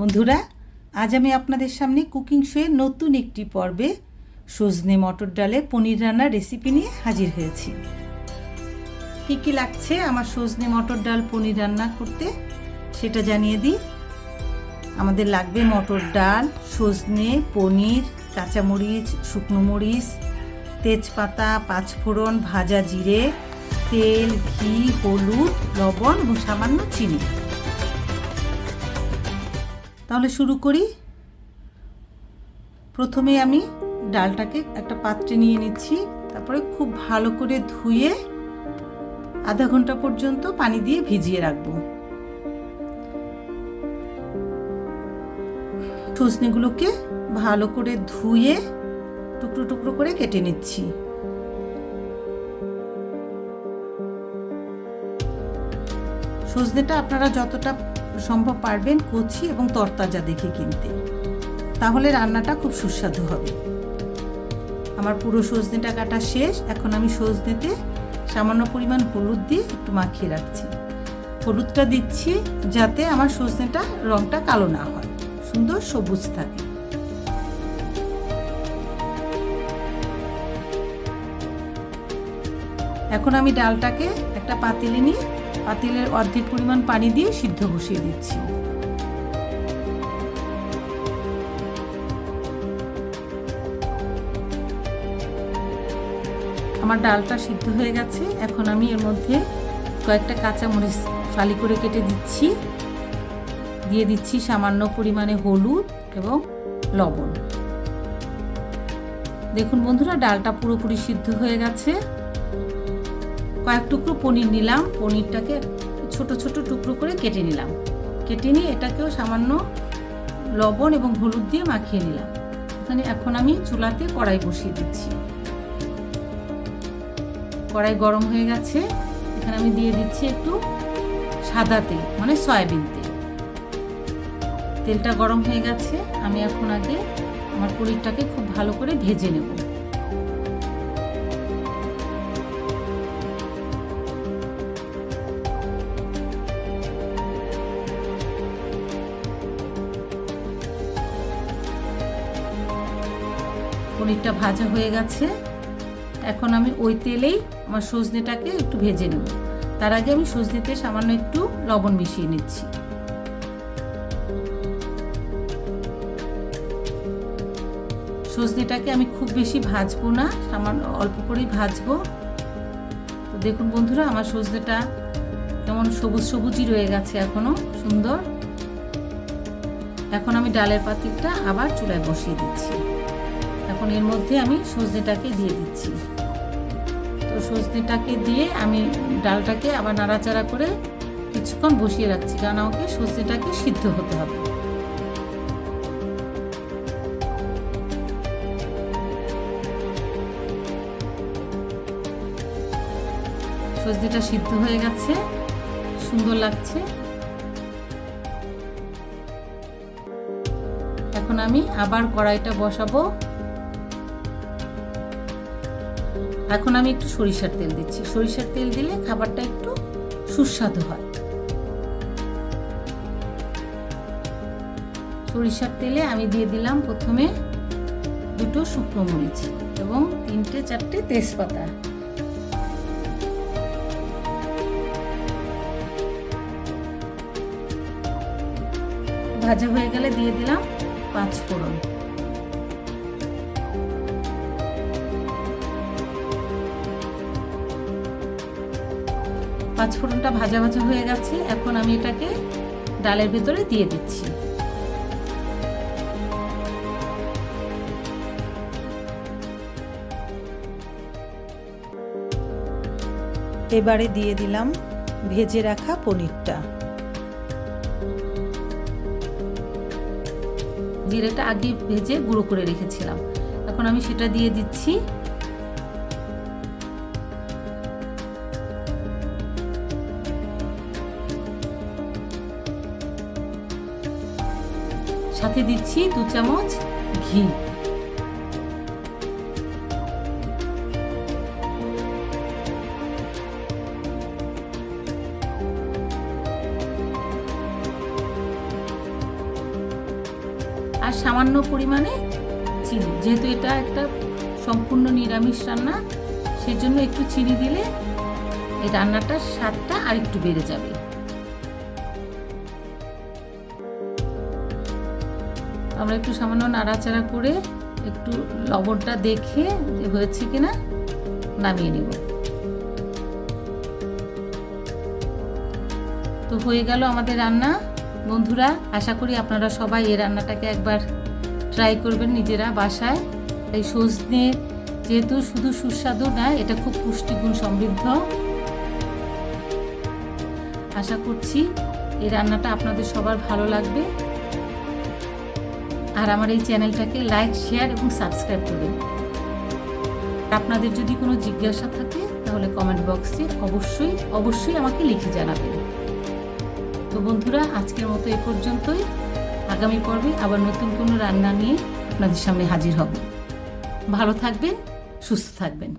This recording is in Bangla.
বন্ধুরা, আজ আমি আপনাদের সামনে কুকিং শোয়ের নতুন একটি পর্বে সজনে মটর ডালে পনির রান্নার রেসিপি নিয়ে হাজির হয়েছি। কী কী লাগছে আমার সজনে মটর ডাল পনির রান্না করতে, সেটা জানিয়ে দিই। আমাদের লাগবে মটর ডাল, সজনে, পনির, কাঁচামরিচ, শুকনো মরিচ, তেজপাতা, পাঁচফোড়ন, ভাজা জিরে, তেল, ঘি, হলুদ, লবণ ও সামান্য চিনি। তাহলে শুরু করি। প্রথমে আমি ডালটাকে একটা পাত্রে নিয়ে নিচ্ছি, তারপরে খুব ভালো করে ধুয়ে আধা ঘণ্টা পর্যন্ত পানি দিয়ে ভিজিয়ে রাখব। সজনেগুলোকে ভালো করে ধুয়ে টুকরো টুকরো করে কেটে নিচ্ছি। সজনেটা আপনারা যতটা সম্ভব পারবেন কচি এবং তরতাজা দেখে কিনতে। তাহলে রান্নাটা খুব সুস্বাদু হবে। আমার পুরো সজনেটা কাটা শেষ। এখন আমি সজনেতে সামান্য পরিমাণ হলুদ দিয়ে একটু মাখিয়ে রাখছি। হলুদটা দিচ্ছি যাতে আমার সজনেটা রঙটা কালো না হয়। সুন্দর সবুজ থাকে। এখন আমি ডালটাকে একটা পাতিলে নিয়ে পাতিলের অর্ধেক পরিমাণ পানি দিয়ে সিদ্ধ বসিয়ে দিচ্ছি। আমার ডালটা সিদ্ধ হয়ে গেছে। এখন আমি এর মধ্যে কয়েকটা কাঁচা মরিচ ফালি করে কেটে দিচ্ছি। দিয়ে দিচ্ছি সামান্য পরিমাণে হলুদ এবং লবণ। দেখুন বন্ধুরা, ডালটা পুরোপুরি সিদ্ধ হয়ে গেছে। কয়েক টুকরো পনির নিলাম। পনিরটাকে ছোট ছোট টুকরো করে কেটে নিলাম। কেটে নিয়ে এটাকেও সামান্য লবণ এবং হলুদ দিয়ে মাখিয়ে নিলাম। এখানে এখন আমি চুলাতে কড়াই বসিয়ে দিচ্ছি। কড়াই গরম হয়ে গেছে। এখানে আমি দিয়ে দিচ্ছি একটু সাদা তেল মানে সয়াবিন তেল। তেলটা গরম হয়ে গেছে। আমি এখন আগে আমার পনিরটাকে খুব ভালো করে ভেজে নেব। পনিরটা ভাজা হয়ে গেছে। এখন আমি ওই তেলেই আমার সজনেটাকে একটু ভেজে নেব। তার আগে আমি সজনেতে সামান্য একটু লবণ মিশিয়ে নিচ্ছি। সজনেটাকে আমি খুব বেশি ভাজবো না, সামান্য অল্প করেই ভাজবো। তো দেখুন বন্ধুরা, আমার সজনেটা কেমন সবুজ সবুজই রয়ে গেছে এখনও, সুন্দর। এখন আমি ডালের পাতিলটা আবার চুলায় বসিয়ে দিচ্ছি। এখন এর মধ্যে আমি সজনেটাকে দিয়ে দিচ্ছি। তো সজনেটাকে দিয়ে আমি ডালটাকে আবার নাড়াচাড়া করে কিছুক্ষণ বসিয়ে রাখছি, কারণ আমাকে সজনেটাকে সিদ্ধ হতে হবে। সজনেটা সিদ্ধ হয়ে গেছে, সুন্দর লাগছে। এখন আমি আবার কড়াইটা বসাবো। এখন আমি একটু সরিষার তেল দিচ্ছি। সরিষার তেল দিলে খাবারটা একটু সুস্বাদু হয়। সরিষার তেলে আমি দিয়ে দিলাম প্রথমে দুটো শুকনো মরিচ এবং তিনটে চারটে তেজপাতা। ভাজা হয়ে গেলে দিয়ে দিলাম পাঁচ ফোড়ন। পাঁচ ফোড়নটা ভাজা ভাজা হয়ে গেছে, এখন আমি এটাকে ডালের ভেতরে দিয়ে দিচ্ছি। এবারে দিয়ে দিলাম ভেজে রাখা পনিরটা। জিরেটা আগে ভেজে গুঁড়ো করে রেখেছিলাম। এখন আমি সেটা দিয়ে দিচ্ছি সাথে দিচ্ছি দু চামচ ঘি। আর সামান্য পরিমাণে চিনি, যেহেতু এটা একটা সম্পূর্ণ নিরামিষ রান্না, সেজন্য একটু চিনি দিলে এই রান্নাটার স্বাদটা আর একটু বেড়ে যাবে। আমরা একটু সামান্য নাড়াচাড়া করে একটু লবণটা দেখে হয়েছে কিনা নামিয়ে নেব। তো হয়ে গেল আমাদের রান্না। বন্ধুরা, আশা করি আপনারা সবাই এই রান্নাটাকে একবার ট্রাই করবেন নিজেরা বাসায়। এই সজনে যেহেতু শুধু সুস্বাদু না, এটা খুব পুষ্টিগুণ সমৃদ্ধ। আশা করছি এই রান্নাটা আপনাদের সবার ভালো লাগবে। আর আমার এই চ্যানেলটাকে লাইক, শেয়ার এবং সাবস্ক্রাইব করবেন আপনাদের যদি কোনো জিজ্ঞাসা থাকে, তাহলে কমেন্ট বক্সে অবশ্যই অবশ্যই আমাকে লিখে জানাবেন। তো বন্ধুরা, আজকের মতো এ পর্যন্তই। আগামী পর্বে আবার নতুন কোনো রান্না নিয়ে আপনাদের সামনে হাজির হব। ভালো থাকবেন, সুস্থ থাকবেন।